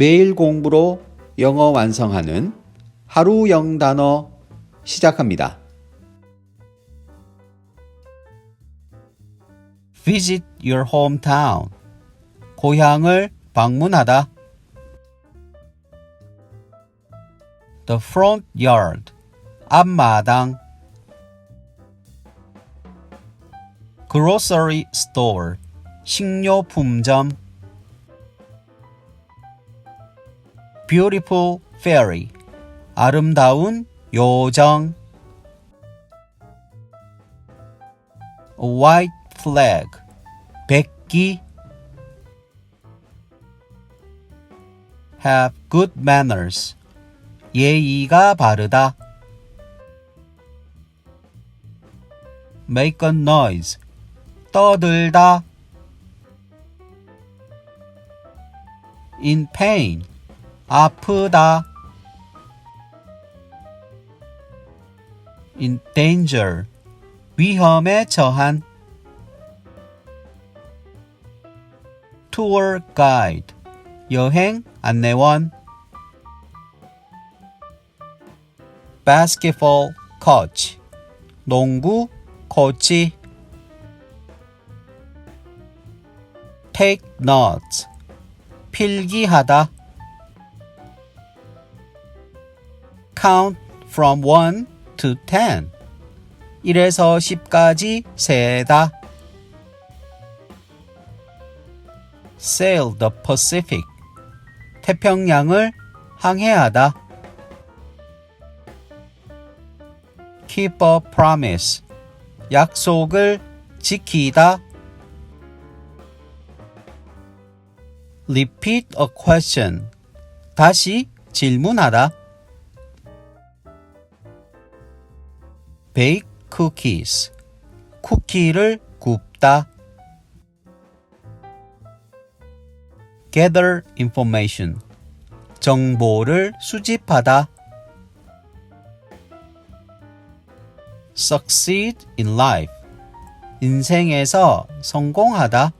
매일 공부로 영어 완성하는 하루 영단어 시작합니다. Visit your hometown. 고향을 방문하다. The front yard. 앞마당. Grocery store. 식료품점. Beautiful fairy. 아름다운 요정. White flag. 백기. Have good manners. 예의가 바르다. Make a noise. 떠들다. In pain. 아프다. In danger. 위험에 처한. Tour guide. 여행 안내원. Basketball coach. 농구 코치. Take notes. 필기하다. Count from 1 to 10. 1에서 10까지 세다. Sail the Pacific. 태평양을 항해하다. Keep a promise. 약속을 지키다. Repeat a question. 다시 질문하다. Bake cookies. 쿠키를 굽다. Gather information. 정보를 수집하다. Succeed in life. 인생에서 성공하다.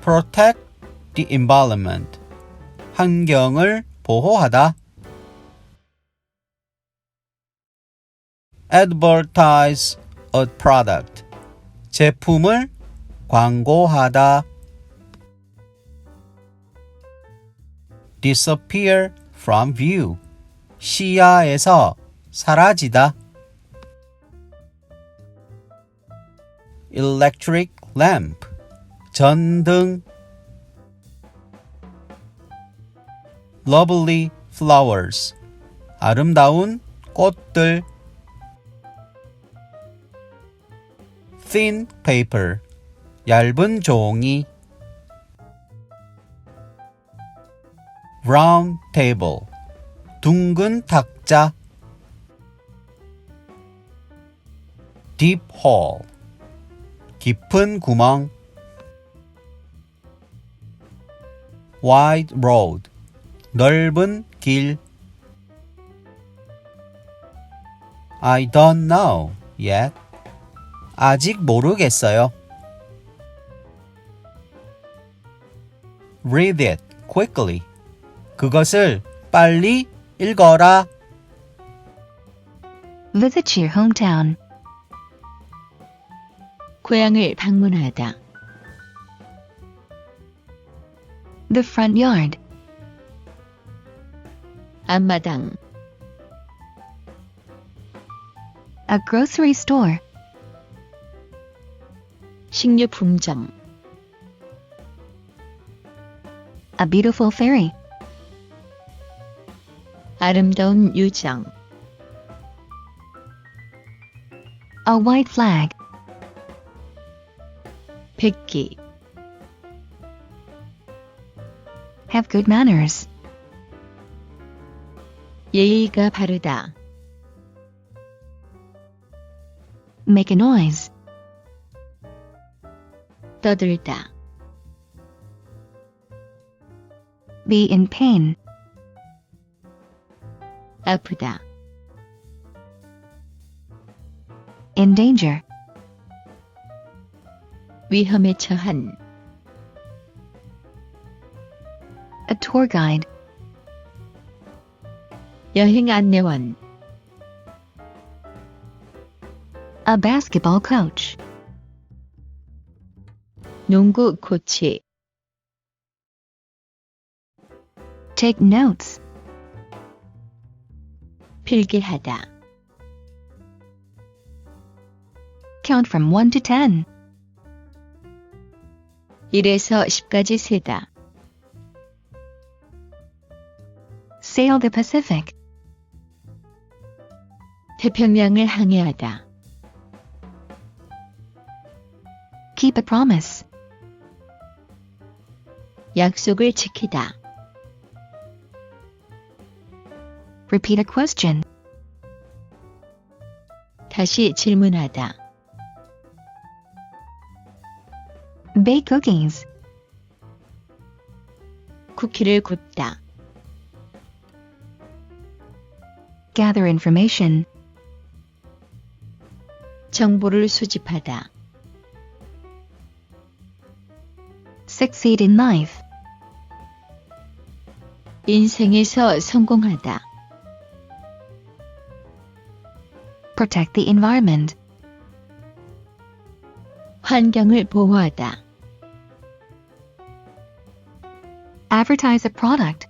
Protect the environment. 환경을 보호하다. Advertise a product. 제품을 광고하다. Disappear from view. 시야에서 사라지다. Electric lamp. 전등. Lovely flowers. 아름다운 꽃들. Thin paper. 얇은 종이. Round table. 둥근 탁자. Deep hole. 깊은 구멍. Wide road. 넓은 길. I don't know yet. 아직 모르겠어요. Read it quickly. 그것을 빨리 읽어라. Visit your hometown. 고향을 방문하다. The front yard. 앞마당, A grocery store. 식료품점, A beautiful fairy. 아름다운 유정, A white flag. 백기, Have good manners. 예의가 바르다. Make a noise. 떠들다. Be in pain. 아프다. In danger. 위험에 처한. tour guide, 여행 안내원, a basketball coach, 농구 코치, take notes, 필기하다, count from 1 to 10, 1에서 10까지 세다, sail the Pacific, 태평양을 항해하다, keep a promise, 약속을 지키다, repeat a question, 다시 질문하다, bake cookies, 쿠키를 굽다, gather information, 정보를 수집하다, succeed in life, 인생에서 성공하다, protect the environment, 환경을 보호하다, advertise a product,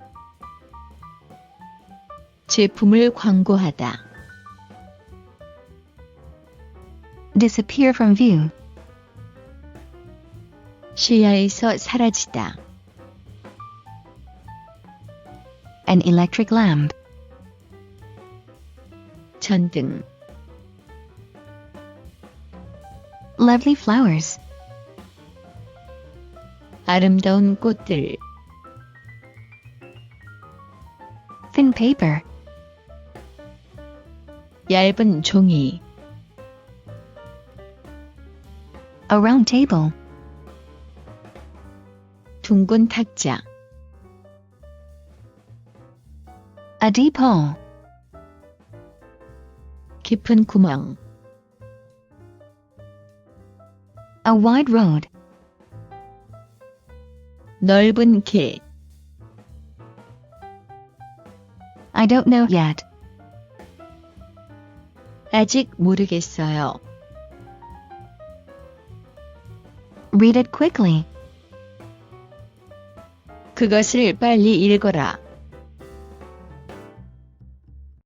제품을 광고하다, disappear from view, 시야에서 사라지다, an electric lamp, 전등, lovely flowers, 아름다운 꽃들, thin paper, 얇은 종이, a round table, 둥근 탁자, a deep hole, 깊은 구멍, a wide road, 넓은 길, I don't know yet, 아직 모르겠어요. read it quickly, 그것을 빨리 읽어라.